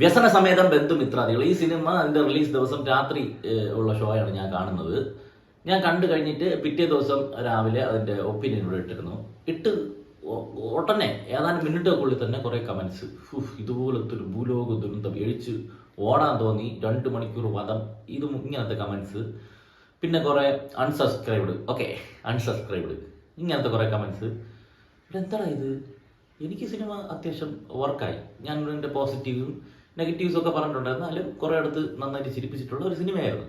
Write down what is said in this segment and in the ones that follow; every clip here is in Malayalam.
വ്യസന സമേതം ബന്ധുമിത്രാദികൾ ഈ സിനിമ അതിന്റെ റിലീസ് ദിവസം രാത്രി ഉള്ള ഷോ ആണ് ഞാൻ കാണുന്നത്. ഞാൻ കണ്ടു കഴിഞ്ഞിട്ട് പിറ്റേ ദിവസം രാവിലെ അതിന്റെ ഒപ്പീനിയൻ ഇവിടെ ഇട്ടിരുന്നു. ഇട്ട് ഉടനെ ഏതാനും മിനിറ്റുകൾക്കുള്ളിൽ തന്നെ കുറേ കമൻസ്. ഇതുപോലത്തെ ഒരു ഭൂലോക ദുരന്തം എഴിച്ച് ഓടാൻ തോന്നി. രണ്ട് മണിക്കൂർ വധം. ഇത് ഇങ്ങനത്തെ കമൻസ്. പിന്നെ കുറെ അൺസബ്സ്ക്രൈബ്ഡ്. Okay unsubscribed. ഇങ്ങനത്തെ കുറെ കമന്റ്സ് എന്താടാ ഇത്? എനിക്ക് സിനിമ അത്യാവശ്യം വർക്കായി ഞാൻ എന്റെ പോസിറ്റീവും നെഗറ്റീവ്സും ഒക്കെ പറഞ്ഞിട്ടുണ്ട് എന്നാലും കുറേ അടുത്ത് നന്നായിട്ട് ചിരിപ്പിച്ചിട്ടുള്ള ഒരു സിനിമയായിരുന്നു.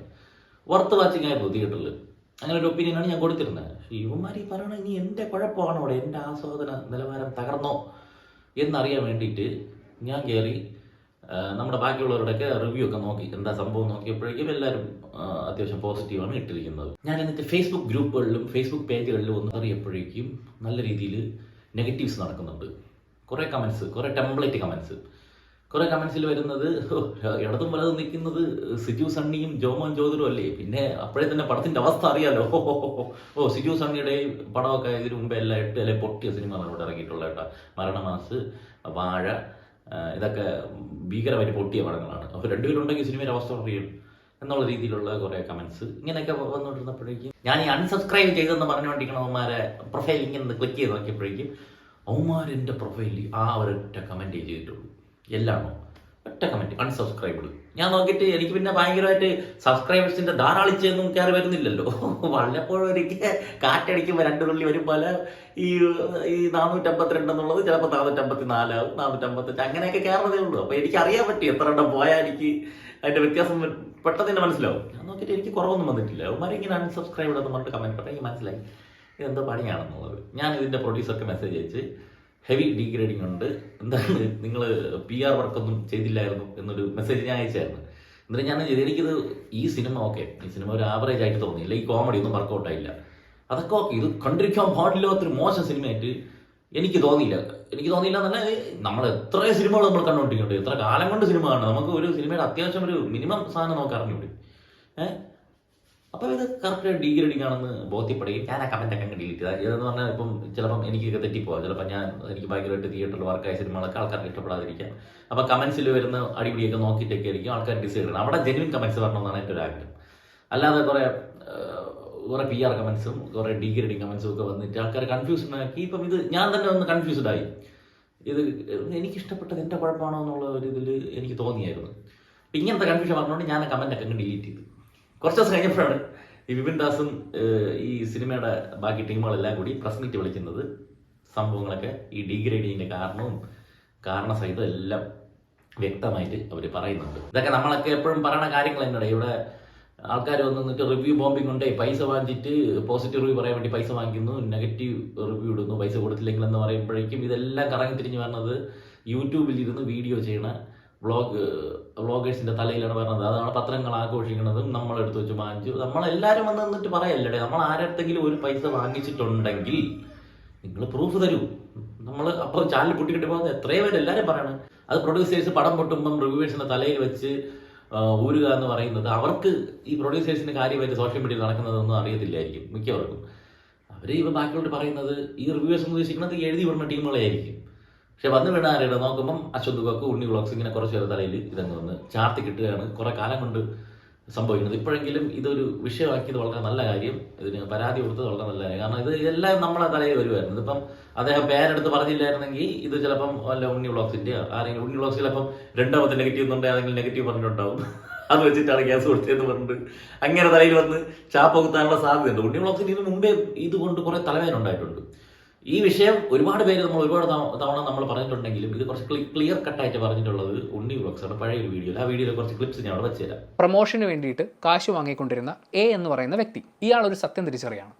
വർത്ത് വാച്ചിങ് ആയിരുന്നു തിയേറ്ററിൽ അങ്ങനെ ഒരു ഒപ്പീനിയനാണ് ഞാൻ കൊടുത്തിരുന്നത്. ഇവന്മാർ ഈ പറയണ ഇനി എന്റെ കുഴപ്പമാണോ അവിടെ? എന്റെ ആസ്വാദന നിലവാരം തകർന്നോ? എന്നറിയാൻ വേണ്ടിയിട്ട് ഞാൻ കയറി നമ്മുടെ ബാക്കിയുള്ളവരുടെയൊക്കെ റിവ്യൂ ഒക്കെ നോക്കി. എന്താ സംഭവം നോക്കിയപ്പോഴേക്കും എല്ലാവരും അത്യാവശ്യം പോസിറ്റീവാണ് ഇട്ടിരിക്കുന്നത്. ഞാൻ എന്നിട്ട് ഫേസ്ബുക്ക് ഗ്രൂപ്പുകളിലും ഫേസ്ബുക്ക് പേജുകളിലും ഒന്ന് അറിയപ്പോഴേക്കും നല്ല രീതിയിൽ നെഗറ്റീവ്സ് നടക്കുന്നുണ്ട്. കുറേ കമൻസ് കുറേ ടെംപ്ലേറ്റ് കമൻസ് കുറേ കമൻസിൽ വരുന്നത് "ഓ, ഇടതും വലതും നിൽക്കുന്നത് സിജു സണ്ണിയും ജോമോൻ ജ്യോതിരും അല്ലേ? പിന്നെ അപ്പോഴേ തന്നെ പടത്തിന്റെ അവസ്ഥ അറിയാലോ. ഓ, സിജു സണ്ണിയുടെയും പടമൊക്കെ ഇതിനു മുമ്പേ എല്ലാം ഇട്ട് അല്ലെ പൊട്ടിയ സിനിമകളാണ് ഇവിടെ ഇറങ്ങിയിട്ടുള്ളത് കേട്ടോ. മരണമാസ് വാഴ ഇതൊക്കെ ഭീകരമായിട്ട് പൊട്ടിയ പടങ്ങളാണ്. അപ്പോൾ രണ്ടുപേരുണ്ടെങ്കിൽ സിനിമയുടെ അവസ്ഥ അറിയും എന്നുള്ള രീതിയിലുള്ള കുറേ കമൻസ് ഇങ്ങനെയൊക്കെ വന്നുകൊണ്ടിരുന്നപ്പോഴേക്കും ഞാൻ ഈ അൺസബ്സ്ക്രൈബ് ചെയ്തെന്ന് പറഞ്ഞുകൊണ്ടിരിക്കണം അവന്മാരെ പ്രൊഫൈൽ ഇങ്ങനെ ക്ലിക്ക് ചെയ്ത് നോക്കിയപ്പോഴേക്കും അവന്മാരെന്റെ പ്രൊഫൈലിൽ ആ ഒരൊറ്റ കമന്റ് ചെയ്തിട്ടുള്ളൂ. എല്ലാണോ ഒറ്റ കമന്റ് അൺസബ്സ്ക്രൈബിൾ ഞാൻ നോക്കിയിട്ട് എനിക്ക് പിന്നെ ഭയങ്കരമായിട്ട് സബ്സ്ക്രൈബേഴ്സിന്റെ ധാരാളിച്ചൊന്നും കയറി വരുന്നില്ലല്ലോ. വല്ലപ്പോഴും ഒരിക്കൽ കാറ്റടിക്കുമ്പോൾ രണ്ട് തുള്ളി പല ഈ ഈ നാനൂറ്റമ്പത്തിരണ്ട് എന്നുള്ളത് ചിലപ്പോൾ നാനൂറ്റമ്പത്തി നാലാവും നാനൂറ്റമ്പത്തഞ്ച് അങ്ങനെയൊക്കെ കയറുന്നതേ ഉള്ളൂ. അപ്പോൾ എനിക്ക് അറിയാൻ പറ്റി എത്ര എണ്ണം പോയാൽ എനിക്ക് അതിന്റെ വ്യത്യാസം പെട്ടെന്ന് തന്നെ മനസ്സിലാവും. ഞാൻ നോക്കിയിട്ട് എനിക്ക് കുറവൊന്നും വന്നിട്ടില്ല. അവന്മാരെ ഇങ്ങനെ അൺസബ്സ്ക്രൈബ് എന്ന് പറഞ്ഞിട്ട് കമന്റ് പറഞ്ഞാൽ എനിക്ക് മനസ്സിലായി. ഇതെന്തോ പണിയാണെന്നുള്ളത്. ഞാൻ ഇതിന്റെ പ്രൊഡ്യൂസർക്ക് മെസ്സേജ് അയച്ച് ഹെവി ഡീഗ്രേഡിംഗ് ഉണ്ട്. എന്താണ്? നിങ്ങൾ പി ആർ വർക്കൊന്നും ചെയ്തില്ലായിരുന്നു എന്നൊരു മെസ്സേജ് ഞാൻ അയച്ചായിരുന്നു. എന്നിട്ട് ഞാൻ എനിക്കിത് ഈ സിനിമ ഓക്കെ ഈ സിനിമ ഒരു ആവറേജ് ആയിട്ട് തോന്നിയില്ല ഈ കോമഡി ഒന്നും വർക്കൗട്ട് ആയില്ല. അതൊക്കെ ഓക്കെ ഇത് കണ്ടിരിക്കാൻ പാടില്ലാത്തൊരു മോശം സിനിമയായിട്ട് എനിക്ക് തോന്നിയില്ല. എനിക്ക് തോന്നിയില്ല എന്നല്ല നമ്മൾ എത്ര സിനിമകൾ നമ്മൾ കണ്ടുകൊണ്ടിരിക്കുന്നുണ്ട്. എത്ര കാലം കൊണ്ട് സിനിമ കാണണം നമുക്ക് ഒരു സിനിമയുടെ അത്യാവശ്യം ഒരു മിനിമം സാധനം നമുക്ക് അറിഞ്ഞുകൂടി ഏഹ്? അപ്പോൾ ഇത് കറക്റ്റ് ഡീഗ്രേഡിംഗ് ആണെന്ന് ബോധ്യപ്പെടുകയും ഞാൻ ആ കമന്റ് ഒക്കെ ഡിലീറ്റ് ചെയ്താൽ ഇതെന്ന് പറഞ്ഞാൽ ഇപ്പം ചിലപ്പം എനിക്കൊക്കെ തെറ്റിപ്പോവാം. ചിലപ്പോൾ ഞാൻ എനിക്ക് ഭയങ്കരമായിട്ട് തിയേറ്ററിൽ വർക്കായ സിനിമകളൊക്കെ ആൾക്കാർക്ക് ഇഷ്ടപ്പെടാതിരിക്കാം. അപ്പോൾ കമന്റ്സിൽ വരുന്ന അടിപിടിയൊക്കെ നോക്കിയിട്ടൊക്കെ ആയിരിക്കും ആൾക്കാർ ഡിസൈഡ് ചെയ്യണം അവിടെ ജെനുവിൻ കമന്റ്സ് വരണമെന്നാണ് എന്റെ ഒരു ആഗ്രഹം. അല്ലാതെ കുറേ കുറെ പി ആർ കമന്റ്സും കുറെ ഡീഗ്രേഡിങ് കമന്റ്സും ഒക്കെ വന്നിട്ട് ആൾക്കാർ കൺഫ്യൂഷൻ ആക്കി. ഇപ്പം ഇത് ഞാൻ തന്നെ ഒന്ന് കൺഫ്യൂസ്ഡ് ആയി. ഇത് എനിക്ക് ഇഷ്ടപ്പെട്ടത് എന്റെ കുഴപ്പമാണോ എന്നുള്ള ഒരു ഇതിൽ എനിക്ക് തോന്നിയായിരുന്നു. ഇങ്ങനത്തെ കൺഫ്യൂഷൻ പറഞ്ഞുകൊണ്ട് ഞാൻ ആ കമന്റ് ഒക്കെ ഡിലീറ്റ് ചെയ്തു. കുറച്ച് ദിവസം കഴിഞ്ഞപ്പോഴാണ് ഈ വിപിൻ ദാസും ഈ സിനിമയുടെ ബാക്കി ടീമുകളെല്ലാം കൂടി പ്രസ് മീറ്റ് വിളിക്കുന്നത്. സംഭവങ്ങളൊക്കെ ഈ ഡീഗ്രേഡിങ്ങിന്റെ കാരണവും കാരണസഹിതം എല്ലാം വ്യക്തമായിട്ട് അവർ പറയുന്നുണ്ട്. ഇതൊക്കെ നമ്മളൊക്കെ എപ്പോഴും പറയുന്ന കാര്യങ്ങൾ തന്നെയാണ്. ഇവിടെ ആൾക്കാർ വന്ന് നിന്നിട്ട് റിവ്യൂ ബോംബിംഗ് കൊണ്ടേ പൈസ വാങ്ങിച്ചിട്ട് പോസിറ്റീവ് റിവ്യൂ പറയാൻ വേണ്ടി പൈസ വാങ്ങിക്കുന്നു നെഗറ്റീവ് റിവ്യൂ ഇടുന്നു പൈസ കൊടുത്തില്ലെങ്കിൽ എന്ന് പറയുമ്പോഴേക്കും ഇതെല്ലാം കറങ്ങി തിരിഞ്ഞ് വരുന്നത് യൂട്യൂബിൽ ഇരുന്ന് വീഡിയോ ചെയ്യണ വ്ളോഗ് വ്ളോഗേഴ്സിന്റെ തലയിലാണ് പറയുന്നത് അതാണ് പത്രങ്ങൾ ആഘോഷിക്കുന്നതും നമ്മൾ എടുത്തു വെച്ച് വാങ്ങിച്ചു നമ്മളെല്ലാവരും വന്ന് നിന്നിട്ട് പറയല്ലേ നമ്മൾ ആരടുത്തെങ്കിലും ഒരു പൈസ വാങ്ങിച്ചിട്ടുണ്ടെങ്കിൽ നിങ്ങൾ പ്രൂഫ് തരൂ. നമ്മൾ അപ്പോൾ ചാനൽ പൊട്ടിക്കിട്ട് പോകുന്നത് എത്രയോ പേര് എല്ലാവരും പറയണം. അത് പ്രൊഡ്യൂസേഴ്സ് പടം പൊട്ടുമ്പം റിവ്യൂവേഴ്സിന്റെ തലയിൽ വെച്ച് ഊരുക എന്ന് പറയുന്നത് അവർക്ക് ഈ പ്രൊഡ്യൂസേഴ്സിന്റെ കാര്യമായിട്ട് സോഷ്യൽ മീഡിയയിൽ നടക്കുന്നതൊന്നും അറിയത്തില്ലായിരിക്കും മിക്കവർക്കും. അവർ ഇപ്പം ബാക്കിയോട്ട് പറയുന്നത് ഈ റിവ്യൂവേഴ്സ് ഉദ്ദേശിക്കുന്നത് എഴുതി വിടുന്ന ടീമുകളായിരിക്കും പക്ഷെ വന്ന് വീണ ആരുടെ നോക്കുമ്പം അശ്വന്ത് കൊക്ക് ഉണ്ണി വ്ളോഗ്സ് ഇങ്ങനെ കുറച്ച് പേരുടെ തലയിൽ ഇതങ്ങ് വന്ന് ചാർത്തി കിട്ടുകയാണ്. കുറെ കാലം കൊണ്ട് സംഭവിക്കുന്നത്. ഇപ്പോഴെങ്കിലും ഇതൊരു വിഷയമാക്കിയത് വളരെ നല്ല കാര്യം. ഇതിന് പരാതി കൊടുത്തത് വളരെ നല്ല കാര്യം. കാരണം ഇത് ഇതെല്ലാം നമ്മളെ തലയിൽ വരുമായിരുന്നു ഇതിപ്പം അദ്ദേഹം പേരെടുത്ത് പറഞ്ഞില്ലായിരുന്നെങ്കിൽ ഇത് ചിലപ്പം വല്ല ഉണ്ണി വ്ളോഗ്സിന്റെ ആരെങ്കിലും ഉണ്ണി വ്ളോഗ്സ് ചിലപ്പം രണ്ടാമത്തെ നെഗറ്റീവ് എന്നുണ്ടെങ്കിൽ ആരെങ്കിലും നെഗറ്റീവ് പറഞ്ഞിട്ടുണ്ടാവും. അത് വെച്ചിട്ടാണ് ഗ്യാസ് കൊടുത്തതെന്ന് പറഞ്ഞിട്ട് അങ്ങനെ തലയിൽ വന്ന് ചാപ്പ കുത്താനുള്ള സാധ്യതയുണ്ട്. ഉണ്ണി വ്ളോഗ്സിന് ഇതിന് മുമ്പേ ഇതുകൊണ്ട് കുറെ തലവേദന ഉണ്ടായിട്ടുണ്ട്. ഈ വിഷയം ഒരുപാട് പേര് നമ്മൾ ഒരുപാട് തവണ നമ്മൾ പറഞ്ഞിട്ടുണ്ടെങ്കിലും ഇത് കുറച്ച് ക്ലിയർ കട്ടായിട്ട് പറഞ്ഞിട്ടുള്ളത് ഉണ്ണി ആണ് പഴയ ഒരു വീഡിയോ ആ വീഡിയോയിൽ കുറച്ച് ക്ലിപ്സ് ഞാൻ അവിടെ വെച്ചുതരാം പ്രൊമോഷന് വേണ്ടിയിട്ട് കാശ് വാങ്ങിക്കൊണ്ടിരുന്ന എ എന്ന് പറയുന്ന വ്യക്തി. ഇയാൾ ഒരു സത്യം തിരിച്ചറിയണം.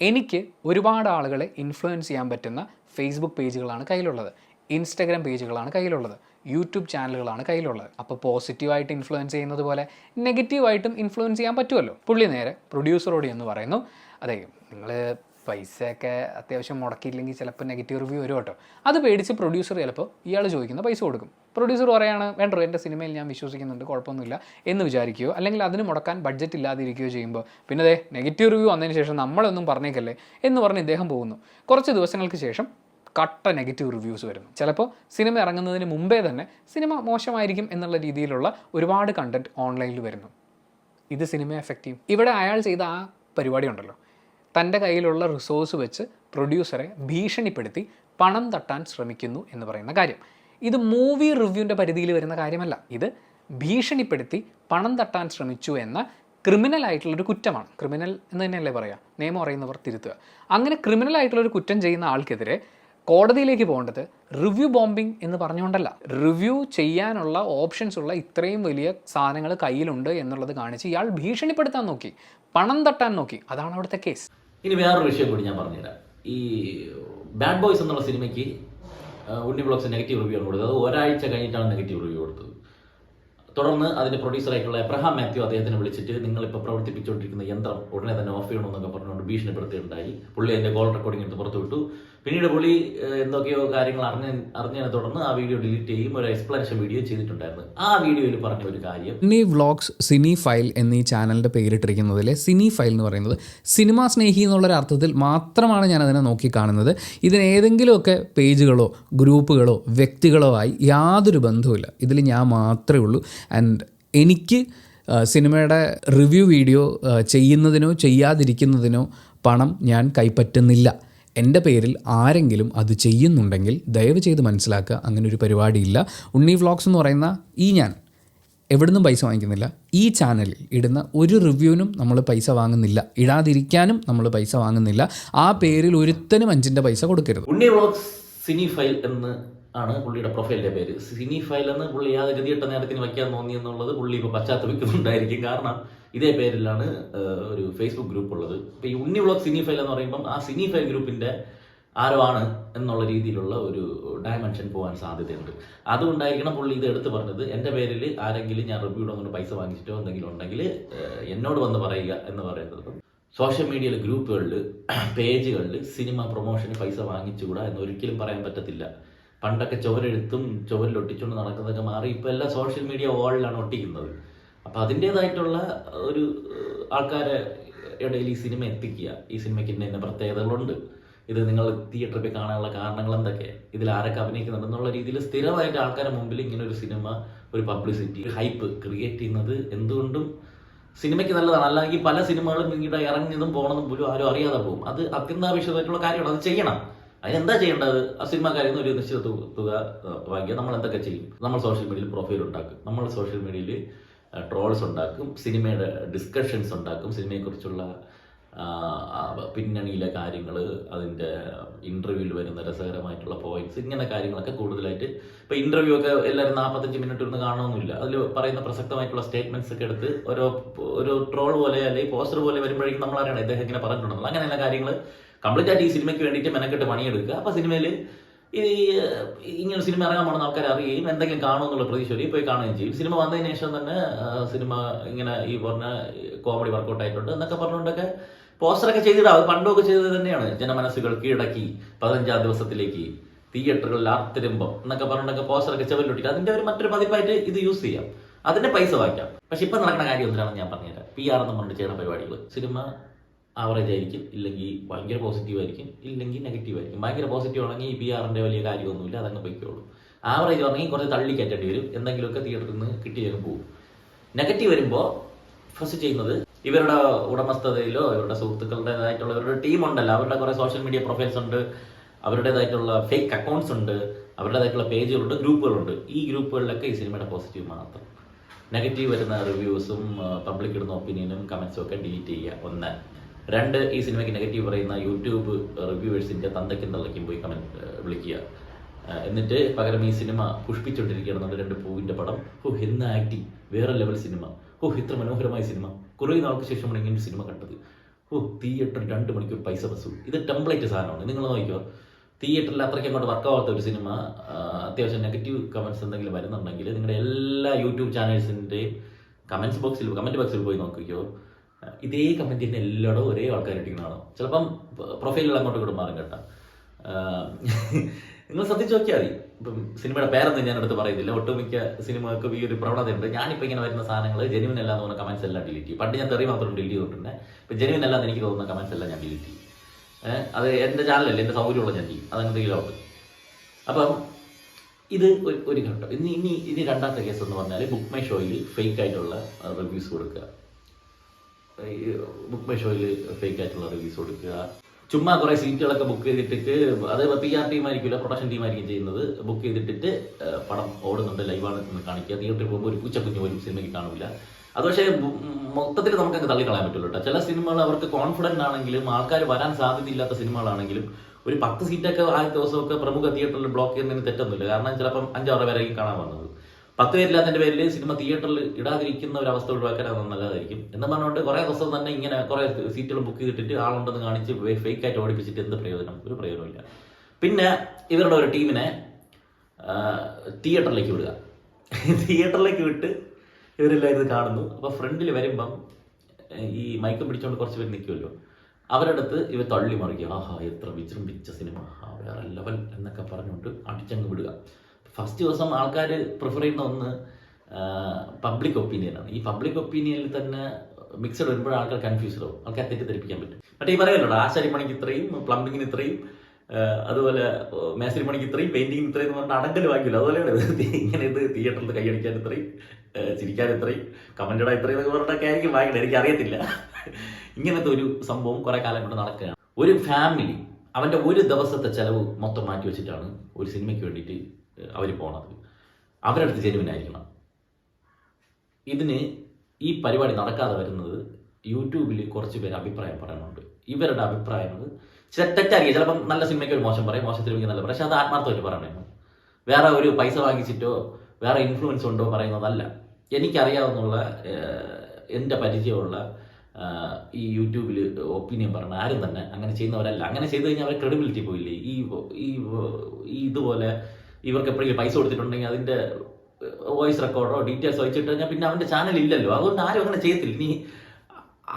എനിക്ക് ഒരുപാട് ആളുകളെ ഇൻഫ്ലുവൻസ് ചെയ്യാൻ പറ്റുന്ന ഫേസ്ബുക്ക് പേജുകളാണ് കയ്യിലുള്ളത്. ഇൻസ്റ്റഗ്രാം പേജുകളാണ് കയ്യിലുള്ളത്. യൂട്യൂബ് ചാനലുകളാണ് കയ്യിലുള്ളത്. അപ്പോൾ പോസിറ്റീവായിട്ട് ഇൻഫ്ലുവൻസ് ചെയ്യുന്നത് പോലെ നെഗറ്റീവായിട്ടും ഇൻഫ്ലുവൻസ് ചെയ്യാൻ പറ്റുമല്ലോ? പുള്ളി നേരെ പ്രൊഡ്യൂസറോട് എന്ന് പറയുന്നു. അതെ നിങ്ങൾ പൈസയൊക്കെ അത്യാവശ്യം മുടക്കിയില്ലെങ്കിൽ ചിലപ്പോൾ നെഗറ്റീവ് റിവ്യൂ വരും കേട്ടോ. അത് പേടിച്ച് പ്രൊഡ്യൂസർ ചിലപ്പോൾ ഇയാൾ ചോദിക്കുന്ന പൈസ കൊടുക്കും. പ്രൊഡ്യൂസർ പറയാണ് വേണ്ടോ എന്റെ സിനിമയിൽ ഞാൻ വിശ്വസിക്കുന്നുണ്ട് കുഴപ്പമൊന്നുമില്ല എന്ന് വിചാരിക്കുകയോ അല്ലെങ്കിൽ അതിന് മുടക്കാൻ ബഡ്ജറ്റ് ഇല്ലാതിരിക്കുകയോ ചെയ്യുമ്പോൾ പിന്നെ അതെ നെഗറ്റീവ് റിവ്യൂ വന്നതിന് ശേഷം നമ്മളൊന്നും പറഞ്ഞേക്കല്ലേ എന്ന് പറഞ്ഞ് ഇദ്ദേഹം പോകുന്നു. കുറച്ച് ദിവസങ്ങൾക്ക് ശേഷം കട്ട നെഗറ്റീവ് റിവ്യൂസ് വരുന്നു. ചിലപ്പോൾ സിനിമ ഇറങ്ങുന്നതിന് മുമ്പേ തന്നെ സിനിമ മോശമായിരിക്കും എന്നുള്ള രീതിയിലുള്ള ഒരുപാട് കണ്ടന്റ് ഓൺലൈനിൽ വരുന്നു. ഇത് സിനിമയെ എഫക്റ്റ് ചെയ്യും. ഇവിടെ അയാൾ ചെയ്ത ആ പരിപാടി ഉണ്ടല്ലോ. തന്റെ കയ്യിലുള്ള റിസോഴ്സ് വെച്ച് പ്രൊഡ്യൂസറെ ഭീഷണിപ്പെടുത്തി പണം തട്ടാൻ ശ്രമിക്കുന്നു എന്ന് പറയുന്ന കാര്യം. ഇത് മൂവി റിവ്യൂവിന്റെ പരിധിയിൽ വരുന്ന കാര്യമല്ല. ഇത് ഭീഷണിപ്പെടുത്തി പണം തട്ടാൻ ശ്രമിച്ചു എന്ന ക്രിമിനൽ ആയിട്ടുള്ളൊരു കുറ്റമാണ്. ക്രിമിനൽ എന്ന് തന്നെയല്ലേ പറയുക നിയമം അറിയുന്നവർ തിരുത്തുക. അങ്ങനെ ക്രിമിനൽ ആയിട്ടുള്ളൊരു കുറ്റം ചെയ്യുന്ന ആൾക്കെതിരെ കോടതിയിലേക്ക് പോകേണ്ടത് റിവ്യൂ ബോംബിംഗ് എന്ന് പറഞ്ഞുകൊണ്ടല്ല. റിവ്യൂ ചെയ്യാനുള്ള ഓപ്ഷൻസ് ഉള്ള ഇത്രയും വലിയ സാധനങ്ങൾ കയ്യിലുണ്ട് എന്നുള്ളത് കാണിച്ച് ഇയാൾ ഭീഷണിപ്പെടുത്താൻ നോക്കി. പണം തട്ടാൻ നോക്കി. അതാണ് അവിടുത്തെ കേസ് ഇനി വേറൊരു വിഷയം കൂടി ഞാൻ പറഞ്ഞുതരാം. ഈ ബാഡ് ബോയ്സ് എന്നുള്ള സിനിമയ്ക്ക് ഉണ്ണി ബ്ലോക്സ് നെഗറ്റീവ് റിവ്യൂ ആണ് കൊടുത്തത്. ഒരാഴ്ച കഴിഞ്ഞിട്ടാണ് നെഗറ്റീവ് റിവ്യൂ കൊടുത്തത്. തുടർന്ന് അതിന്റെ പ്രൊഡ്യൂസറായിട്ടുള്ള എബ്രഹാം മാത്യു അദ്ദേഹത്തിനെ വിളിച്ചിട്ട് നിങ്ങൾ നിങ്ങളിപ്പോൾ പ്രവർത്തിപ്പിച്ചുകൊണ്ടിരിക്കുന്ന യന്ത്രം ഉടനെ തന്നെ ഓഫ് ചെയ്യണമെന്നൊക്കെ പറഞ്ഞുകൊണ്ട് ഭീഷണിപ്പെടുത്തിയുണ്ടായി പുള്ളി അതിന്റെ ഗോൾ റെക്കോർഡിംഗ് എടുത്ത് പുറത്തു വിട്ടു. പിന്നീട് പുള്ളി എന്തൊക്കെയോ കാര്യങ്ങൾ അറിഞ്ഞ അറിഞ്ഞതിനെ തുടർന്ന് ആ വീഡിയോ ഡിലീറ്റ് ചെയ്യും ഒരു എക്സ്പ്ലനേഷൻ വീഡിയോ ചെയ്തിട്ടുണ്ടായിരുന്നു. ആ വീഡിയോയിൽ പറഞ്ഞ ഒരു കാര്യം സിനി വ്ലോഗ്സ് സിനി ഫയൽ എന്നീ ചാനലിന്റെ പേരിട്ടിരിക്കുന്നതിലെ സിനി ഫയൽ എന്ന് പറയുന്നത് സിനിമാ സ്നേഹി എന്നുള്ളൊരു അർത്ഥത്തിൽ മാത്രമാണ് ഞാൻ അതിനെ നോക്കി കാണുന്നത്. ഇതിന് ഏതെങ്കിലുമൊക്കെ പേജുകളോ ഗ്രൂപ്പുകളോ വ്യക്തികളോ ആയി യാതൊരു ബന്ധവുമില്ല. ഇതിൽ ഞാൻ മാത്രമേ ഉള്ളൂ. ആൻഡ് എനിക്ക് സിനിമയുടെ റിവ്യൂ വീഡിയോ ചെയ്യുന്നതിനോ ചെയ്യാതിരിക്കുന്നതിനോ പണം ഞാൻ കൈപ്പറ്റുന്നില്ല. എന്റെ പേരിൽ ആരെങ്കിലും അത് ചെയ്യുന്നുണ്ടെങ്കിൽ ദയവ് ചെയ്ത് മനസ്സിലാക്കുക അങ്ങനെ ഒരു പരിപാടിയില്ല. ഉണ്ണി വ്ളോഗ്സ് എന്ന് പറയുന്ന ഈ ഞാൻ എവിടുന്നും പൈസ വാങ്ങിക്കുന്നില്ല. ഈ ചാനലിൽ ഇടുന്ന ഒരു റിവ്യൂവിനും നമ്മൾ പൈസ വാങ്ങുന്നില്ല. ഇടാതിരിക്കാനും നമ്മൾ പൈസ വാങ്ങുന്നില്ല. ആ പേരിൽ ഒരുത്തനും അഞ്ചിന്റെ പൈസ കൊടുക്കരുത്. ഉണ്ണി വ്ളോഗ്സ് സിനി ഫയൽ എന്ന് ആണ് പുള്ളിയുടെ പ്രൊഫൈലിന്റെ പേര്. സിനി ഫയൽ എന്ന് പുള്ളി യാതൊരു ഗതിയിട്ട നേരത്തിന് വയ്ക്കാൻ തോന്നി എന്നുള്ളത് പുള്ളി ഇപ്പോൾ പശ്ചാത്തപിക്കുന്നുണ്ടായിരിക്കും. കാരണം ഇതേ പേരിലാണ് ഒരു ഫേസ്ബുക്ക് ഗ്രൂപ്പ് ഉള്ളത്. ഇപ്പൊ ഈ ഉണ്ണി വ്ളോഗ് സിനി ഫയൽ എന്ന് പറയുമ്പം ആ സിനി ഫയൽ ഗ്രൂപ്പിന്റെ ആരോ ആണ് എന്നുള്ള രീതിയിലുള്ള ഒരു ഡയമെൻഷൻ പോകാൻ സാധ്യതയുണ്ട്. അതുകൊണ്ടായിരിക്കണം പുള്ളി ഇത് എടുത്തു പറഞ്ഞത്. എന്റെ പേരിൽ ആരെങ്കിലും ഞാൻ റിവ്യൂ ഇടുന്ന പൈസ വാങ്ങിച്ചിട്ടോ എന്തെങ്കിലും ഉണ്ടെങ്കിൽ എന്നോട് വന്ന് പറയുക എന്ന് പറയുന്നത്. സോഷ്യൽ മീഡിയയിലെ ഗ്രൂപ്പുകളിൽ പേജുകളിൽ സിനിമ പ്രൊമോഷന് പൈസ വാങ്ങിച്ചുകൂടാ എന്ന് ഒരിക്കലും പറയാൻ പറ്റത്തില്ല. പണ്ടൊക്കെ ചുവരെഴുത്തും ചുവരിൽ ഒട്ടിച്ചുകൊണ്ട് നടക്കുന്നതൊക്കെ മാറി ഇപ്പോൾ എല്ലാം സോഷ്യൽ മീഡിയ വാളിലാണ് ഒട്ടിക്കുന്നത്. അപ്പം അതിന്റേതായിട്ടുള്ള ഒരു ആൾക്കാരെ ഇടയിൽ ഈ സിനിമ എത്തിക്കുക. ഈ സിനിമയ്ക്ക് ഇന്ന ഇന്ന പ്രത്യേകതകളുണ്ട്. ഇത് നിങ്ങൾ തിയേറ്ററിൽ പോയി കാണാനുള്ള കാരണങ്ങൾ എന്തൊക്കെ? ഇതിൽ ആരൊക്കെ അഭിനയിക്കുന്നുണ്ട് എന്നുള്ള രീതിയിൽ സ്ഥിരമായിട്ട് ആൾക്കാരുടെ മുമ്പിൽ ഇങ്ങനെ ഒരു സിനിമ ഒരു പബ്ലിസിറ്റി ഹൈപ്പ് ക്രിയേറ്റ് ചെയ്യുന്നത് എന്തുകൊണ്ടും സിനിമയ്ക്ക് നല്ലതാണ്. അല്ലെങ്കിൽ പല സിനിമകളും ഇങ്ങനെ ഇറങ്ങിയതും പോകണമെന്നും പോലും ആരും അറിയാതെ പോകും. അത് അത്യന്താപേക്ഷിതമായിട്ടുള്ള കാര്യമാണ്. അത് ചെയ്യണം. അതിനെന്താ ചെയ്യേണ്ടത്? ആ സിനിമ നിന്ന് ഒരു നിശ്ചിത തുക വാങ്ങിയാൽ നമ്മൾ എന്തൊക്കെ ചെയ്യും? നമ്മൾ സോഷ്യൽ മീഡിയയിൽ പ്രൊഫൈൽ ഉണ്ടാക്കും. നമ്മൾ സോഷ്യൽ മീഡിയയിൽ ട്രോൾസ് ഉണ്ടാക്കും. സിനിമയുടെ ഡിസ്കഷൻസ് ഉണ്ടാക്കും. സിനിമയെക്കുറിച്ചുള്ള പിന്നണിയിലെ കാര്യങ്ങൾ അതിന്റെ ഇന്റർവ്യൂവിൽ വരുന്ന രസകരമായിട്ടുള്ള പോയിന്റ്സ് ഇങ്ങനെ കാര്യങ്ങളൊക്കെ കൂടുതലായിട്ട് ഇപ്പോൾ ഇന്റർവ്യൂ ഒക്കെ എല്ലാവരും നാൽപ്പത്തഞ്ച് മിനിറ്റ് ഇരുന്ന് കാണണമെന്നില്ല അതിൽ പറയുന്ന പ്രസക്തമായിട്ടുള്ള സ്റ്റേറ്റ്മെന്റ്സ് ഒക്കെ എടുത്ത് ഓരോ ഒരു ട്രോൾ പോലെ അല്ലെങ്കിൽ പോസ്റ്റർ പോലെ വരുമ്പോഴേക്കും നമ്മൾ അറിയണം ഇദ്ദേഹം ഇങ്ങനെ പറഞ്ഞിട്ടുണ്ടെന്നുള്ളത് അങ്ങനെയുള്ള കാര്യങ്ങൾ കംപ്ലീറ്റ് ആയിട്ട് ഈ സിനിമയ്ക്ക് വേണ്ടിയിട്ട് മെനക്കെട്ട് പണിയെടുക്കുക. അപ്പൊ സിനിമയിൽ ഈ ഇങ്ങനെ സിനിമ ഇറങ്ങാൻ പോകുന്ന ആൾക്കാർ അറിയുകയും എന്തെങ്കിലും കാണുമെന്നുള്ള പ്രതീക്ഷയിൽ പോയി കാണുകയും ചെയ്യും. സിനിമ വന്നതിന് ശേഷം തന്നെ സിനിമ ഇങ്ങനെ ഈ പറഞ്ഞ കോമഡി വർക്കൗട്ട് ആയിട്ടുണ്ട് എന്നൊക്കെ പറഞ്ഞുകൊണ്ടൊക്കെ പോസ്റ്ററൊക്കെ ചെയ്തിടാം. അത് പണ്ടൊക്കെ ചെയ്തത് തന്നെയാണ്. ജനമനസ്സുകൾ കീഴടക്കി പതിനഞ്ചാം ദിവസത്തിലേക്ക് തിയേറ്ററുകളിൽ ആർത്തിരുമ്പം എന്നൊക്കെ പറഞ്ഞിട്ടൊക്കെ പോസ്റ്ററൊക്കെ ചെവലിലൊട്ടിക്കുക അതിന്റെ ഒരു മറ്റൊരു പതിപ്പായിട്ട് ഇത് യൂസ് ചെയ്യാം. അതിന്റെ പൈസ വാങ്ങിക്കാം. പക്ഷെ ഇപ്പം നടക്കുന്ന കാര്യം എന്തിനാണെന്ന് ഞാൻ പറഞ്ഞുതരാം. പി ആർ എന്ന് പറഞ്ഞിട്ട് ചെയ്യുന്ന പരിപാടികൾ. സിനിമ ആവറേജ് ആയിരിക്കും ഇല്ലെങ്കിൽ ഭയങ്കര പോസിറ്റീവ് ആയിരിക്കും ഇല്ലെങ്കിൽ നെഗറ്റീവ് ആയിരിക്കും. ഭയങ്കര പോസിറ്റീവ് ആണെങ്കിൽ ഈ പി ആറിന്റെ വലിയ കാര്യമൊന്നുമില്ല അതങ്ങ് പൊയ്ക്കോളൂ. ആവറേജ് ആണെങ്കിൽ കുറച്ച് തള്ളി കയറ്റേണ്ടി വരും എന്തെങ്കിലുമൊക്കെ തിയേറ്ററിൽ നിന്ന് കിട്ടിയങ്ങ് പോകും. നെഗറ്റീവ് വരുമ്പോൾ ഫസ്റ്റ് ചെയ്യുന്നത് ഇവരുടെ ഉടമസ്ഥതയിലോ ഇവരുടെ സുഹൃത്തുക്കളുടേതായിട്ടുള്ള ഇവരുടെ ടീമുണ്ടല്ലോ അവരുടെ കുറേ സോഷ്യൽ മീഡിയ പ്രൊഫൈൽസ് ഉണ്ട് അവരുടേതായിട്ടുള്ള ഫേക്ക് അക്കൗണ്ട്സ് ഉണ്ട് അവരുടേതായിട്ടുള്ള പേജുകളുണ്ട് ഗ്രൂപ്പുകളുണ്ട്. ഈ ഗ്രൂപ്പുകളിലൊക്കെ ഈ സിനിമയുടെ പോസിറ്റീവ് മാത്രം. നെഗറ്റീവ് വരുന്ന റിവ്യൂസും പബ്ലിക് ഇടുന്ന ഒപ്പീനിയനും കമൻസും ഒക്കെ ഡിലീറ്റ് ചെയ്യുക ഒന്ന്. രണ്ട് ഈ സിനിമയ്ക്ക് നെഗറ്റീവ് പറയുന്ന യൂട്യൂബ് റിവ്യൂവേഴ്സിന്റെ തന്തയ്ക്കും തള്ളയ്ക്കും പോയി കമന്റ് വിളിക്കുക. എന്നിട്ട് പകരം ഈ സിനിമ പുഷ്പിച്ചുകൊണ്ടിരിക്കുകയാണ് നമ്മുടെ രണ്ട് പൂവിന്റെ പടം. ഹോ എന്ന ആക്ടിങ്. വേറെ ലെവൽ സിനിമ. ഹോ ഇത്ര മനോഹരമായ സിനിമ. കുറേ നാൾക്ക് ശേഷമാണ് ഇങ്ങനെ സിനിമ കണ്ടത്. ഓ തിയേറ്ററിൽ രണ്ട് മണിക്കൂർ പൈസ വസൂൽ. ഇത് ടെംപ്ലേറ്റ് സാധനമാണ്. നിങ്ങൾ നോക്കിയോ തിയേറ്ററിൽ അത്രയ്ക്ക് അങ്ങോട്ട് വർക്കാവാത്ത ഒരു സിനിമ അത്യാവശ്യം നെഗറ്റീവ് കമന്റ്സ് എന്തെങ്കിലും വരുന്നുണ്ടെങ്കിൽ നിങ്ങളുടെ എല്ലാ യൂട്യൂബ് ചാനൽസിന്റെയും കമൻസ് ബോക്സിൽ കമന്റ് ബോക്സിൽ പോയി നോക്കിക്കോ. ഇതേ കമന്റ് തന്നെ എല്ലായിടവും ഒരേ ആൾക്കാർ ഇട്ടിരിക്കുന്നതാണോ ചിലപ്പം പ്രൊഫൈലുകൾ അങ്ങോട്ട് ഇങ്ങോട്ടും മാറും കേട്ടോ. നിങ്ങൾ ശ്രദ്ധിച്ച് നോക്കിയാൽ മതി. ഇപ്പം സിനിമയുടെ പേരൊന്നും ഞാൻ അടുത്ത് പറയുന്നില്ല ഒട്ടുമിക്ക സിനിമകൾക്ക് ഈ ഒരു പ്രവണതയുണ്ട്. ഞാനിപ്പോൾ ഇങ്ങനെ വരുന്ന സാധനങ്ങൾ ജെനുവിൻ അല്ല എന്ന് തോന്നുന്ന കമൻസ് എല്ലാം ഡിലീറ്റ് ചെയ്യും. പണ്ട് ഞാൻ തെറി മാത്രം ഡിലീറ്റ് ചെയ്തിട്ടുണ്ട് ഇപ്പം ജെനുവിൻ അല്ല എന്ന് എനിക്ക് തോന്നുന്ന കമൻസ് എല്ലാം ഞാൻ ഡിലീറ്റ് ചെയ്യും. അത് എന്റെ ചാനലല്ലേ എന്റെ സൗകര്യമുള്ള ഞാൻ ചെയ്യും. അതെന്തെങ്കിലും ഔട്ട് അപ്പം ഇത് ഒരു ഒരു ഘട്ടം. ഇനി ഇനി ഇനി രണ്ടാമത്തെ കേസ് എന്ന് പറഞ്ഞാൽ ബുക്ക് മൈ ഷോയിൽ ഫേക്ക് ആയിട്ടുള്ള റിവ്യൂസ് കൊടുക്കുക. ബുക്ക് മൈ ഷോയിൽ ഫേക്ക് ആയിട്ടുള്ള റിലീസ് കൊടുക്കുക. ചുമ്മാ കുറേ സീറ്റുകളൊക്കെ ബുക്ക് ചെയ്തിട്ടിട്ട് അത് പി ആർ ടീം ആയിരിക്കില്ല പ്രൊഡക്ഷൻ ടീം ആയിരിക്കും ചെയ്യുന്നത്. ബുക്ക് ചെയ്തിട്ടിട്ട് പടം ഓടുന്നുണ്ട് ലൈവാണ് കാണിക്കുക. തിയേറ്ററിൽ പോകുമ്പോൾ ഒരു പൂച്ചക്കുഞ്ഞ് പോലും സിനിമയ്ക്ക് കാണില്ല അത് പക്ഷേ മൊത്തത്തിൽ നമുക്കങ്ങ് തള്ളിക്കളയാൻ പറ്റുള്ളൂ കേട്ടോ. ചില സിനിമകൾ അവർക്ക് കോൺഫിഡന്റ് ആണെങ്കിലും ആൾക്കാർ വരാൻ സാധ്യതയില്ലാത്ത സിനിമകളാണെങ്കിലും ഒരു പത്ത് സീറ്റൊക്കെ ആദ്യ ദിവസമൊക്കെ പ്രമുഖ തിയേറ്ററിൽ ബ്ലോക്ക് ചെയ്യുന്നതിന് തെറ്റൊന്നുമില്ല. കാരണം ചിലപ്പം അഞ്ചാറ് പേരായിരിക്കും കാണാൻ വന്നത്. പത്ത് പേരില്ലാത്തതിന്റെ പേരിൽ സിനിമ തിയേറ്ററിൽ ഇടാതിരിക്കുന്ന ഒരു അവസ്ഥ ഒഴിവാക്കാൻ നല്ലതായിരിക്കും. എന്ന് പറഞ്ഞുകൊണ്ട് കുറേ ദിവസം തന്നെ ഇങ്ങനെ കുറേ സീറ്റുകൾ ബുക്ക് ചെയ്തിട്ട് ആളുണ്ടെന്ന് കാണിച്ച് ഫേക്ക് ആയിട്ട് ഓടിപ്പിച്ചിട്ട് എന്ത് പ്രയോജനം? ഒരു പ്രയോജനമില്ല പിന്നെ ഇവരുടെ ഒരു ടീമിനെ തിയേറ്ററിലേക്ക് വിടുക. തിയേറ്ററിലേക്ക് വിട്ട് ഇവരെല്ലാം ഇത് കാണുന്നു. അപ്പോൾ ഫ്രണ്ടിൽ വരുമ്പം ഈ മയക്കം പിടിച്ചുകൊണ്ട് കുറച്ച് പേര് നിൽക്കുമല്ലോ അവരുടെ അടുത്ത് ഇവ തള്ളി മറിക്കുക ആഹാ എത്ര വിജൃംഭിച്ച സിനിമ. വേറെ ലെവൽ എന്നൊക്കെ പറഞ്ഞുകൊണ്ട് അടിച്ചങ്ങ് വിടുക. ഫസ്റ്റ് ദിവസം ആൾക്കാർ പ്രിഫർ ചെയ്യുന്ന ഒന്ന് പബ്ലിക് ഒപ്പീനിയനാണ് ഈ പബ്ലിക് ഒപ്പീനിയനിൽ തന്നെ മിക്സഡ് വരുമ്പോൾ ആൾക്കാർ കൺഫ്യൂസ്ഡ് ആവും. ആൾക്കാർ തെറ്റിദ്ധരിപ്പിക്കാൻ പറ്റും. മറ്റേ ഈ പറയുന്നുണ്ട് ആശാരി പണിക്ക് ഇത്രയും പ്ലംബിങ്ങിന് ഇത്രയും അതുപോലെ മേസ്തിരി പണിക്ക് ഇത്രയും പെയിന്റിങ്ങിന് ഇത്രയും എന്ന് പറഞ്ഞാൽ അടങ്കൽ വാങ്ങില്ല അതുപോലെയാണ് ഇങ്ങനെ ഇത് തിയേറ്ററിൽ കൈയടിക്കാൻ ഇത്രയും ചിരിക്കാൻ ഇത്രയും കമന്റഡ് ഇത്രയും എന്നൊക്കെ പറഞ്ഞിട്ടൊക്കെ ആയിരിക്കും വാങ്ങിയത് എനിക്ക് അറിയത്തില്ല ഇങ്ങനത്തെ ഒരു സംഭവം കുറെ കാലം കൊണ്ട് നടക്കുകയാണ്. ഒരു ഫാമിലി അവന്റെ ഒരു ദിവസത്തെ ചെലവ് മൊത്തം മാറ്റി വെച്ചിട്ടാണ് ഒരു സിനിമയ്ക്ക് വേണ്ടിയിട്ട് അവർ പോണത്. അവരുടെ അടുത്ത് ജെനുവിൻ ഇതിന് ഈ പരിപാടി നടക്കാതെ വരുന്നത് യൂട്യൂബിൽ കുറച്ച് പേര് അഭിപ്രായം പറയുന്നുണ്ട് ഇവരുടെ അഭിപ്രായങ്ങൾ ചില തെറ്റായിരിക്കും. ചിലപ്പം നല്ല സിനിമയ്ക്ക് ഒരു മോശം പറയും മോശം സിനിമയ്ക്ക് നല്ല പറയും. പക്ഷെ അത് ആത്മാർത്ഥമായിട്ട് പറയണേ വേറെ ഒരു പൈസ വാങ്ങിച്ചിട്ടോ വേറെ ഇൻഫ്ലുവൻസ് ഉണ്ടോ പറയുന്നതല്ല. എനിക്കറിയാവുന്നുള്ള ഏഹ്, എന്റെ പരിചയമുള്ള ഈ യൂട്യൂബിൽ ഒപ്പീനിയൻ പറഞ്ഞ ആരും തന്നെ അങ്ങനെ ചെയ്യുന്നവരല്ല. അങ്ങനെ ചെയ്തു കഴിഞ്ഞാൽ അവരെ ക്രെഡിബിലിറ്റി പോയില്ലേ? ഈ ഈ ഇതുപോലെ ഇവർക്ക് എപ്പോഴെങ്കിലും പൈസ കൊടുത്തിട്ടുണ്ടെങ്കിൽ അതിന്റെ വോയിസ് റെക്കോർഡോ ഡീറ്റെയിൽസ് വെച്ചിട്ട് കഴിഞ്ഞാൽ പിന്നെ അവന്റെ ചാനൽ ഇല്ലല്ലോ. അതുകൊണ്ട് ആരും അങ്ങനെ ചെയ്യത്തില്ല. നീ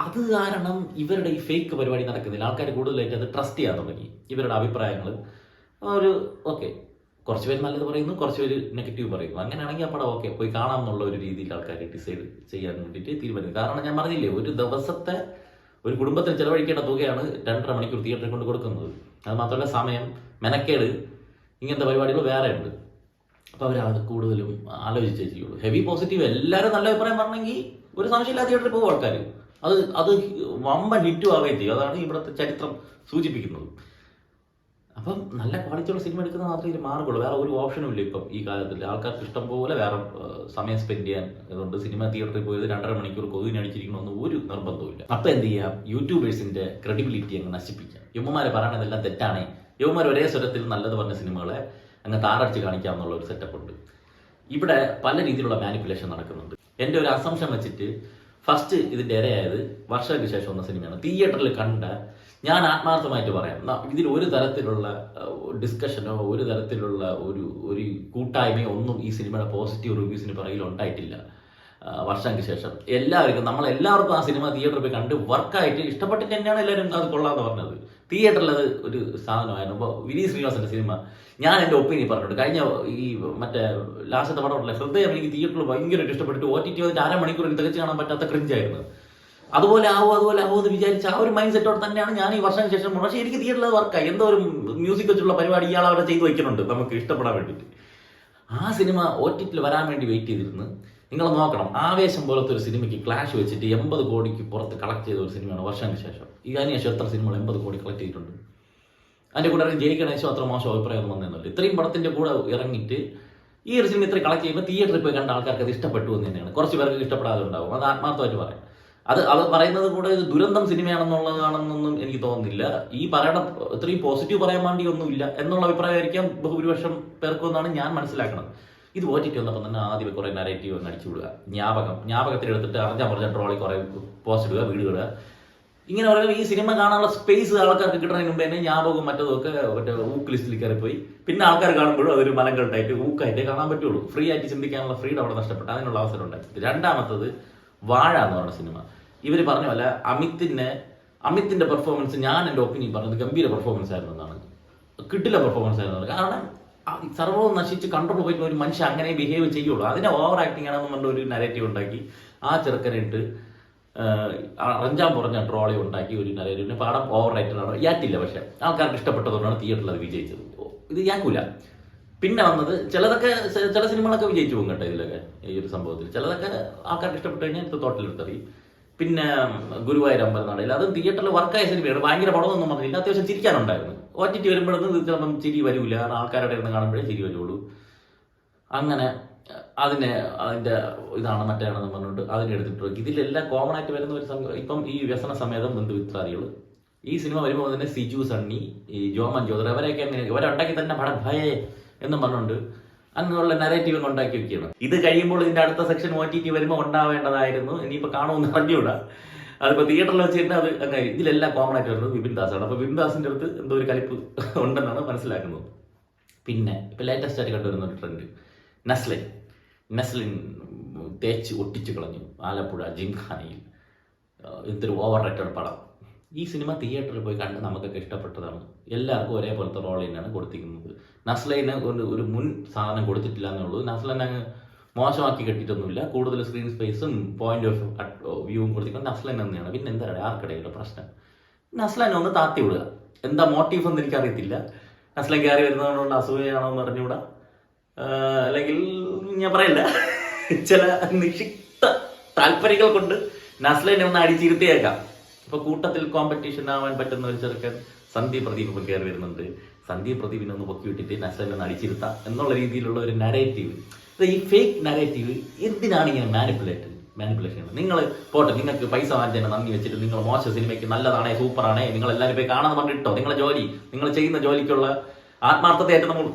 അത് കാരണം ഇവരുടെ ഈ ഫേക്ക് പരിപാടി നടക്കുന്നില്ല. ആൾക്കാർ കൂടുതലായിട്ട് അത് ട്രസ്റ്റ് ചെയ്യാൻ തുടങ്ങി. ഇവരുടെ അഭിപ്രായങ്ങൾ ഒരു ഓക്കെ കുറച്ച് പേര് നല്ലത് പറയുന്നു കുറച്ച് പേര് നെഗറ്റീവ് പറയുന്നു. അങ്ങനെയാണെങ്കിൽ ആ പടം ഓക്കെ പോയി കാണാം എന്നുള്ള ഒരു രീതിയിൽ ആൾക്കാർ ഡിസൈഡ് ചെയ്യാൻ വേണ്ടിയിട്ട് തീരുമാനിക്കും കാരണം ഞാൻ പറഞ്ഞില്ലേ ഒരു ദിവസത്തെ ഒരു കുടുംബത്തിൽ ചെലവഴിക്കേണ്ട തുകയാണ് രണ്ടര മണിക്കൂർ തിയേറ്ററിൽ കൊണ്ട് കൊടുക്കുന്നത്. അത് മാത്രമല്ല സമയം മെനക്കേട് ഇങ്ങനത്തെ പരിപാടികൾ വേറെ ഉണ്ട്. അപ്പോൾ അവർ അത് കൂടുതലും ആലോചിച്ചേ ചെയ്യുള്ളൂ. ഹെവി പോസിറ്റീവ് എല്ലാവരും നല്ല അഭിപ്രായം പറഞ്ഞെങ്കിൽ ഒരു സംശയമില്ലാത്ത തിയേറ്ററിൽ പോകും ആൾക്കാർ അത് അത് വമ്പൻ ഹിറ്റും ആവുകയും ചെയ്യും. അതാണ് ഇവിടുത്തെ ചരിത്രം സൂചിപ്പിക്കുന്നത്. അപ്പം നല്ല ക്വാളിറ്റിയുള്ള സിനിമ എടുക്കുന്ന മാത്രമേ ഇത് മാർഗുള്ളൂ വേറെ ഒരു ഓപ്ഷനും ഇല്ല ഇപ്പം ഈ കാലത്തിൽ ആൾക്കാർക്ക് ഇഷ്ടം പോലെ വേറെ സമയം സ്പെൻഡ് ചെയ്യാൻ അതുകൊണ്ട് സിനിമ തിയേറ്ററിൽ പോയത് രണ്ടര മണിക്കൂർ കൊതുകിനടിച്ചിരിക്കണമെന്ന് ഒരു നിർബന്ധവും ഇല്ല അപ്പം എന്ത് ചെയ്യാം? യൂട്യൂബേഴ്സിന്റെ ക്രെഡിബിലിറ്റി അങ്ങ് നശിപ്പിക്കാം. യുമ്മമാരെ പറയണതെല്ലാം തെറ്റാണ്. യുവമാർ ഒരേ സ്വരത്തിൽ നല്ലത് പറഞ്ഞ സിനിമകളെ അങ്ങ് താറടിച്ച് കാണിക്കാമെന്നുള്ള ഒരു സെറ്റപ്പ് ഉണ്ട്. ഇവിടെ പല രീതിയിലുള്ള മാനിപ്പുലേഷൻ നടക്കുന്നുണ്ട്. എന്റെ ഒരു അസംഷൻ വെച്ചിട്ട് ഫസ്റ്റ് ഇതിന്റെ ഇരയായത് വർഷങ്ങൾക്ക് ശേഷം വന്ന സിനിമയാണ്. തിയേറ്ററിൽ കണ്ട ഞാൻ ആത്മാർത്ഥമായിട്ട് പറയാം. ഇതിൽ ഒരു തരത്തിലുള്ള ഡിസ്കഷനോ ഒരു തരത്തിലുള്ള ഒരു ഒരു കൂട്ടായ്മയോ ഒന്നും ഈ സിനിമയുടെ പോസിറ്റീവ് റിവ്യൂസിന് പുറകിൽ ഉണ്ടായിട്ടില്ല. വർഷങ്ങൾക്ക് ശേഷം. എല്ലാവർക്കും നമ്മളെല്ലാവർക്കും ആ സിനിമ തിയേറ്ററിൽ പോയി കണ്ട് വർക്കായിട്ട് ഇഷ്ടപ്പെട്ടിട്ട് തന്നെയാണ് എല്ലാവരും അത് കൊള്ളാന്ന് പറഞ്ഞത്. തിയേറ്ററിൽ അത് ഒരു സാധനമായിരുന്നു. അപ്പോൾ വിനീത് ശ്രീനിവാസന്റെ സിനിമ ഞാൻ എന്റെ ഒപ്പീനിയൻ പറഞ്ഞിട്ടുണ്ട്. കഴിഞ്ഞ ഈ മറ്റേ ലാസ്റ്റത്തെ പടമുള്ള ഹൃദയം എനിക്ക് തിയേറ്ററിൽ ഭയങ്കരമായിട്ട് ഇഷ്ടപ്പെട്ടു ഒ ടി ടി വന്നിട്ട് അരമണിക്കൂർ തികച്ച് കാണാൻ പറ്റാത്ത ക്രിഞ്ചായിരുന്നു അതുപോലെ ആവോ അതുപോലെ ആവോ എന്ന് വിചാരിച്ച ആ ഒരു മൈൻഡ് സെറ്റോട് തന്നെയാണ് ഞാൻ ഈ വർഷം ശേഷം. പക്ഷേ എനിക്ക് തിയേറ്ററിൽ വർക്കായി എന്തോ ഒരു മ്യൂസിക് വെച്ചുള്ള പരിപാടി ഇയാൾ അവിടെ ചെയ്തു വയ്ക്കുന്നുണ്ട്. നമുക്ക് ഇഷ്ടപ്പെടാൻ വേണ്ടിയിട്ട്. ആ സിനിമ ഒ ടി ടിയിൽ വരാൻ വേണ്ടി വെയിറ്റ് ചെയ്തിരുന്ന്. നിങ്ങൾ നോക്കണം. ആവേശം പോലത്തെ ഒരു സിനിമയ്ക്ക് ക്ലാഷ് വെച്ചിട്ട് എൺപത് കോടിക്ക് പുറത്ത് കളക്ട് ചെയ്ത ഒരു സിനിമയാണ് വർഷങ്ങൾക്ക് ശേഷം. ഈ അതിനുശേഷം എത്ര സിനിമകൾ എൺപത് കോടി കളക്ട് ചെയ്തിട്ടുണ്ട്? അതിന്റെ കൂടെ ഇറങ്ങി ജയ് ഗണേശോ അത്ര മോശം അഭിപ്രായം ഒന്നും വന്നില്ല ഇത്രയും പടത്തിന്റെ കൂടെ ഇറങ്ങിയിട്ട് ഈ ഒരു സിനിമ ഇത്ര കളക്ട് ചെയ്യുമ്പോൾ തിയേറ്ററിൽ പോയി കണ്ട ആൾക്കാർക്ക് അത് ഇഷ്ടപ്പെട്ടു എന്ന് തന്നെയാണ്. കുറച്ച് പേർക്ക് ഇഷ്ടപ്പെടാതെ ഉണ്ടാവും. അത് ആത്മാർത്ഥമായിട്ട് പറയാം. അത് അത് പറയുന്നത് കൂടെ ഇത് ദുരന്തം സിനിമയാണെന്നുള്ളതാണെന്നൊന്നും എനിക്ക് തോന്നുന്നില്ല. ഈ പറയണ ഇത്രയും പോസിറ്റീവ് പറയാൻ വേണ്ടി ഒന്നുമില്ല എന്നുള്ള അഭിപ്രായമായിരിക്കാം ബഹുഭൂരിപക്ഷം പേർക്കൊന്നാണ് ഞാൻ മനസ്സിലാക്കുന്നത് ഇത് ഓറ്റിട്ട് വന്നപ്പോൾ തന്നെ ആദ്യം കുറേ നരേറ്റീവ് അങ്ങ് അടിച്ചു വിടുക. ജ്ഞാപകം. ജ്ഞാപകത്തിൽ എടുത്തിട്ട് അറിഞ്ഞാൽ പറഞ്ഞ ട്രോളി കുറേ പോസ്റ്റ് ഇടുക വീട് ഇടുക. ഇങ്ങനെ പറയുമ്പോൾ ഈ സിനിമ കാണാനുള്ള സ്പേസ് ആൾക്കാർക്ക് കിട്ടുന്നതിന് മുമ്പ് തന്നെ ജ്ഞാപകവും മറ്റതും ഒക്കെ മറ്റേ ഊക്ക് ലിസ്റ്റിൽ കയറി പോയി പിന്നെ ആൾക്കാർ കാണുമ്പോഴും അതൊരു മലങ്കട്ടായിട്ട് ഊക്കായിട്ടേ കാണാൻ പറ്റുള്ളൂ. ഫ്രീ ആയിട്ട് ചിന്തിക്കാനുള്ള ഫ്രീഡം അവിടെ നഷ്ടപ്പെട്ട. അതിനുള്ള അവസരം ഉണ്ടായി രണ്ടാമത്തത് വാഴ എന്ന് പറയുന്ന സിനിമ ഇവർ പറഞ്ഞ പോലെ അമിത്തിനെ അമിത്തിന്റെ പെർഫോമൻസ് ഞാൻ എന്റെ ഒപ്പീനിയൻ പറഞ്ഞത് ഗംഭീര പെർഫോമൻസ് ആയിരുന്നു എന്നാണ്. കിട്ടില്ല പെർഫോമൻസ് ആയിരുന്നു. കാരണം സർവവും നശിച്ച് കൺട്രോൾ പോയിട്ട് ഒരു മനുഷ്യൻ അങ്ങനെ ബിഹേവ് ചെയ്യുള്ളൂ. അതിനെ ഓവർ ആക്ടിങ് ആണെന്ന് പറഞ്ഞ ഒരു നരേറ്റീവ് ഉണ്ടാക്കി. ആ ചെറുക്കനെ ഇട്ട് അഞ്ചാം പുറഞ്ഞ ട്രോളി ഉണ്ടാക്കി ഒരു നരേറ്റീവിന് പാടം ഓവർ റൈറ്റഡ് ആണ്. യാറ്റില്ല പക്ഷെ. ആൾക്കാർക്ക് ഇഷ്ടപ്പെട്ടതുകൊണ്ടാണ് തിയേറ്ററിൽ അത് വിജയിച്ചത്. ഇത് യാക്കൂല പിന്നെ വന്നത് ചിലതൊക്കെ ചില സിനിമകളൊക്കെ വിജയിച്ചു പോകും കേട്ടോ ഇതിലൊക്കെ. ഈ ഒരു സംഭവത്തിൽ. ചിലതൊക്കെ ആൾക്കാർക്ക് ഇഷ്ടപ്പെട്ട് കഴിഞ്ഞാൽ ഇത് തോട്ടിലെടുത്തറിയും. പിന്നെ ഗുരുവായൂർ അമ്പലനടയിൽ. അത് തിയേറ്ററിൽ വർക്കായ സിനിമയാണ്. ഭയങ്കര പടമൊന്നും പറഞ്ഞില്ല അത്യാവശ്യം ചിരിക്കാനുണ്ടായിരുന്നു. ഒ ടി ടി വരുമ്പോഴൊന്നും ചിരി വരില്ല കാരണം ആൾക്കാരുടെ ഇരുന്ന് കാണുമ്പോഴേ ചിരി വരുള്ളൂ. അങ്ങനെ അതിനെ അതിന്റെ ഇതാണ് മറ്റേതാണെന്ന് പറഞ്ഞുകൊണ്ട് അതിനെ എടുത്തിട്ട്. ഇതിലെല്ലാം കോമൺ ആയിട്ട് വരുന്ന ഒരു സംഘം ഇപ്പം ഈ വ്യസന സമേതം ബന്ധുവിത്രാദികൾ ഈ സിനിമ വരുമ്പോൾ തന്നെ സിജു സണ്ണി ഈ ജോമൻ ജ്യോതിർ അവരെയൊക്കെ അങ്ങനെ ഇവരുണ്ടാക്കി തന്നെ പടം ഭയേ എന്നും പറഞ്ഞുകൊണ്ട് അങ്ങനെയുള്ള നരേറ്റീവ് ഉണ്ടാക്കി വെക്കുകയാണ്. ഇത് കഴിയുമ്പോൾ ഇതിന്റെ അടുത്ത സെക്ഷൻ ഒ ടി ടി വരുമ്പോൾ ഉണ്ടാവേണ്ടതായിരുന്നു. ഇനിയിപ്പോൾ കാണുമെന്ന് അറിഞ്ഞൂടാ അതിപ്പോൾ തിയേറ്ററിൽ വെച്ചിട്ട് അത് അങ്ങനെ ഇതിലെല്ലാം കോമൺ ആയിട്ട് വരുന്നത് വിപിൻ ദാസാണ്. അപ്പോൾ വിപിൻ ദാസിന്റെ അടുത്ത് എന്തോ ഒരു കലിപ്പ് ഉണ്ടെന്നാണ് മനസ്സിലാക്കുന്നത്. പിന്നെ ഇപ്പൊ ലേറ്റസ്റ്റ് ആയിട്ട് കണ്ടുവരുന്ന ഒരു ട്രെൻഡ് നസ്ലിൻ. നസ്ലിൻ തേച്ച് ഒട്ടിച്ചു കളഞ്ഞു. ആലപ്പുഴ ജിംഖാനയിൽ. ഇതൊരു ഓവർ റേറ്റഡ് പടം. ഈ സിനിമ തിയേറ്ററിൽ പോയി കണ്ട് നമുക്കൊക്കെ ഇഷ്ടപ്പെട്ടതാണ്. എല്ലാവർക്കും ഒരേപോലത്തെ റോൾ തന്നെയാണ് കൊടുത്തിരിക്കുന്നത്. നസ്ലൈന് ഒരു ഒരു മുൻ സാധനം കൊടുത്തിട്ടില്ല എന്നുള്ളൂ നസ്ലൻ അങ്ങ് മോശമാക്കി കെട്ടിയിട്ടൊന്നുമില്ല. കൂടുതൽ സ്ക്രീൻ സ്പേസും പോയിന്റ് ഓഫ് വ്യൂവും കൊടുത്തിരിക്കുന്നത് നസ്ലൻ തന്നെയാണ്. പിന്നെ എന്താ ആർക്കിടയിലുള്ള പ്രശ്നം. നസ്ലൻ ഒന്ന് താത്തി വിടുക. എന്താ മോട്ടീവ് എന്ന് എനിക്കറിയത്തില്ല. നസ്ലൻ കയറി വരുന്നതുകൊണ്ടുള്ള അസൂയയാണോ എന്ന് അറിഞ്ഞുകൂടാ. അല്ലെങ്കിൽ ഞാൻ പറയില്ല. ചില നിക്ഷിപ്ത താല്പര്യങ്ങൾ കൊണ്ട് നസ്ലനെ ഒന്ന് അടിച്ചിരുത്തിയേക്കാം. ഇപ്പൊ കൂട്ടത്തിൽ കോമ്പറ്റീഷൻ ആവാൻ പറ്റുന്ന ഒരു ചെറുക്കൻ സന്ധ്യ പ്രദീപ് ഇപ്പൊ കയറി വരുന്നുണ്ട്. സന്ധ്യ പ്രദീപിനെ ഒന്ന് പൊക്കി വിട്ടിട്ട് നസലിനെ ഒന്ന് അടിച്ചിരുത്താം എന്നുള്ള രീതിയിലുള്ള ഒരു നരേറ്റീവ് ഈ ഫേക്ക് നരേറ്റീവ് എന്തിനാണ് ഇങ്ങനെ മാനിപ്പുലേറ്റ് മാനിപ്പുലേഷൻ നിങ്ങൾ പോട്ടെ നിങ്ങൾക്ക് പൈസ വാങ്ങിച്ചതിനെ നന്ദി വെച്ചിട്ട് നിങ്ങൾ മോശം സിനിമയ്ക്ക് നല്ലതാണേ സൂപ്പറാണേ നിങ്ങൾ എല്ലാവരും പോയി കാണാൻ പറഞ്ഞിട്ടോ? നിങ്ങളെ ജോലി നിങ്ങൾ ചെയ്യുന്ന ജോലിക്കുള്ള ആത്മാർത്ഥതയായിട്ട് നമ്മൾ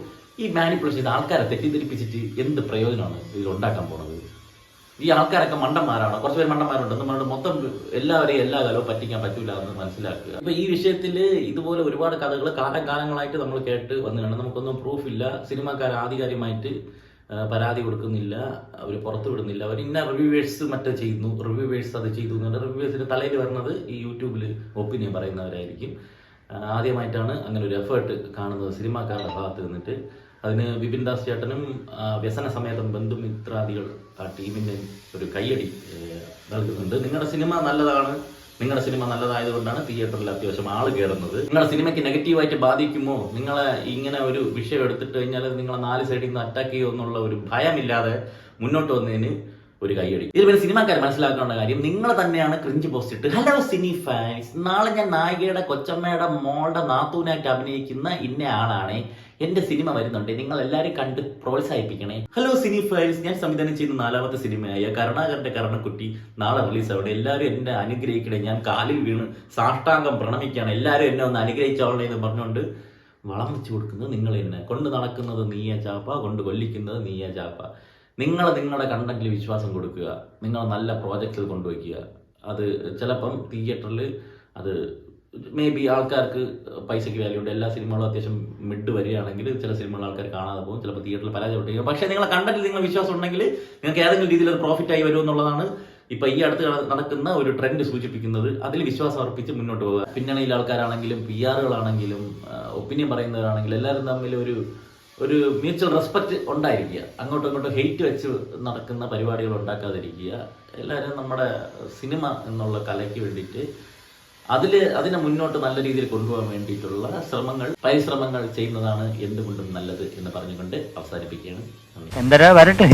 ഈ മാനിപ്പുലേഷൻ ആൾക്കാരെ തെറ്റിദ്ധരിപ്പിച്ചിട്ട് എന്ത് പ്രയോജനമാണ് ഇതിൽ ഉണ്ടാക്കാൻ പോണത്? ഈ ആൾക്കാരൊക്കെ മണ്ടന്മാരാണ്. കുറച്ച് പേര് മണ്ടന്മാരുണ്ട്. നമ്മൾ മൊത്തം എല്ലാവരെയും എല്ലാ കാലവും പറ്റിക്കാൻ പറ്റൂല എന്ന് മനസ്സിലാക്കുക. അപ്പൊ ഈ വിഷയത്തിൽ ഇതുപോലെ ഒരുപാട് കഥകൾ കാലകാലങ്ങളായിട്ട് നമ്മൾ കേട്ട് വന്നിട്ടുണ്ട്. നമുക്കൊന്നും പ്രൂഫ് ഇല്ല. സിനിമാക്കാർ ആധികാരികമായിട്ട് പരാതി കൊടുക്കുന്നില്ല. അവർ പുറത്തു വിടുന്നില്ല. അവർ ഇന്ന റിവ്യൂവേഴ്സ് മറ്റേ ചെയ്യുന്നു. റിവ്യൂവേഴ്സ് അത് ചെയ്തു എന്നുള്ള റിവ്യൂവേഴ്സിന്റെ തലയിൽ വരുന്നത് ഈ യൂട്യൂബിൽ ഒപ്പീനിയൻ പറയുന്നവരായിരിക്കും. ആദ്യമായിട്ടാണ് അങ്ങനെ ഒരു എഫേർട്ട് കാണുന്നത് സിനിമാക്കാരുടെ ഭാഗത്ത് നിന്നിട്ട്. അതിന് വിപിൻ ദാസ് ചേട്ടനും വ്യസന സമേതം ബന്ധുമിത്രാദികൾ ആ ടീമിന് ഒരു കയ്യടി നൽകുന്നുണ്ട്. നിങ്ങളുടെ സിനിമ നല്ലതാണ്. നിങ്ങളുടെ സിനിമ നല്ലതായതുകൊണ്ടാണ് തിയേറ്ററിൽ അത്യാവശ്യം ആൾ കയറുന്നത്. നിങ്ങളുടെ സിനിമയ്ക്ക് നെഗറ്റീവായിട്ട് ബാധിക്കുമോ? നിങ്ങളെ ഇങ്ങനെ ഒരു വിഷയം എടുത്തിട്ട് കഴിഞ്ഞാൽ നിങ്ങളെ നാല് സൈഡിൽ നിന്ന് അറ്റാക്ക് ചെയ്യുമോ എന്നുള്ള ഒരു ഭയമില്ലാതെ മുന്നോട്ട് വന്നതിന് ഒരു കൈയടി ഇതിൽ പിന്നെ സിനിമാക്കാർ മനസ്സിലാക്കേണ്ട കാര്യം നിങ്ങൾ തന്നെയാണ് ക്രിഞ്ച് പോസ്റ്റ് ഇട്ട് ഹലോ സിനി ഫാൻസ് നാളെ ഞാൻ നായികയുടെ കൊച്ചമ്മയുടെ മോളുടെ നാത്തൂനായിട്ട് അഭിനയിക്കുന്ന ഇന്ന ആളാണ്. എന്റെ സിനിമ വരുന്നുണ്ട്. നിങ്ങൾ എല്ലാവരും കണ്ട് പ്രോത്സാഹിപ്പിക്കണേ. ഹലോ സിനി ഫാൻസ് ഞാൻ സംവിധാനം ചെയ്യുന്ന നാലാമത്തെ സിനിമയായ കരുണാകരന്റെ കരണക്കുട്ടി. നാളെ റിലീസ് ആവട്ടെ എല്ലാവരും എന്നെ അനുഗ്രഹിക്കണേ. ഞാൻ കാലിൽ വീണ് സാഷ്ടാംഗം പ്രണമിക്കുകയാണ്. എല്ലാവരും എന്നെ ഒന്ന് അനുഗ്രഹിച്ചോളണേ എന്ന് പറഞ്ഞുകൊണ്ട് വളം വെച്ചു കൊടുക്കുന്നത് നിങ്ങൾ തന്നെ. കൊണ്ട് നടക്കുന്നത് നീയ ചാപ്പ കൊണ്ട് കൊല്ലിക്കുന്നത് നീയ ചാപ്പ. നിങ്ങൾ നിങ്ങളുടെ കണ്ടന്റിൽ വിശ്വാസം കൊടുക്കുക നിങ്ങൾ നല്ല പ്രോജക്റ്റിൽ കൊണ്ടുവയ്ക്കുക. അത് ചിലപ്പം തിയേറ്ററിൽ അത് മേ ബി ആൾക്കാർക്ക് പൈസയ്ക്ക് വാല്യൂ ഉണ്ട്. എല്ലാ സിനിമകളും അത്യാവശ്യം മിഡ് വരികയാണെങ്കിൽ ചില സിനിമകൾ ആൾക്കാർ കാണാതെ പോകും. ചിലപ്പോൾ തിയേറ്ററിൽ പരാജയപ്പെട്ടു പക്ഷേ നിങ്ങളെ കണ്ടന്റിൽ നിങ്ങൾ വിശ്വാസം ഉണ്ടെങ്കിൽ നിങ്ങൾക്ക് ഏതെങ്കിലും രീതിയിൽ അത് പ്രോഫിറ്റ് ആയി വരും എന്നുള്ളതാണ് ഇപ്പൊ ഈ അടുത്ത് നട- നടക്കുന്ന ഒരു ട്രെൻഡ് സൂചിപ്പിക്കുന്നത്. അതിൽ വിശ്വാസം അർപ്പിച്ച് മുന്നോട്ട് പോകുക പിന്നണിയിൽ ആൾക്കാരാണെങ്കിലും പി ആറുകളാണെങ്കിലും ഒപ്പീനിയൻ പറയുന്നവരാണെങ്കിലും എല്ലാവരും തമ്മിൽ ഒരു ഒരു മ്യൂച്വൽ റെസ്പെക്റ്റ് ഉണ്ടായിരിക്കുക. അങ്ങോട്ടും ഇങ്ങോട്ടും ഹെയ്റ്റ് വെച്ച് നടക്കുന്ന പരിപാടികൾ ഉണ്ടാക്കാതിരിക്കുക. എല്ലാവരും നമ്മുടെ സിനിമ എന്നുള്ള കലയ്ക്ക് വേണ്ടിയിട്ട് അതിൽ അതിനെ മുന്നോട്ട് നല്ല രീതിയിൽ കൊണ്ടുപോകാൻ വേണ്ടിയിട്ടുള്ള ശ്രമങ്ങൾ പരിശ്രമങ്ങൾ ചെയ്യുന്നതാണ് എന്തുകൊണ്ടും നല്ലത് എന്ന് പറഞ്ഞുകൊണ്ട് അവസാനിപ്പിക്കുകയാണ്. എന്തരാ വരട്ടെ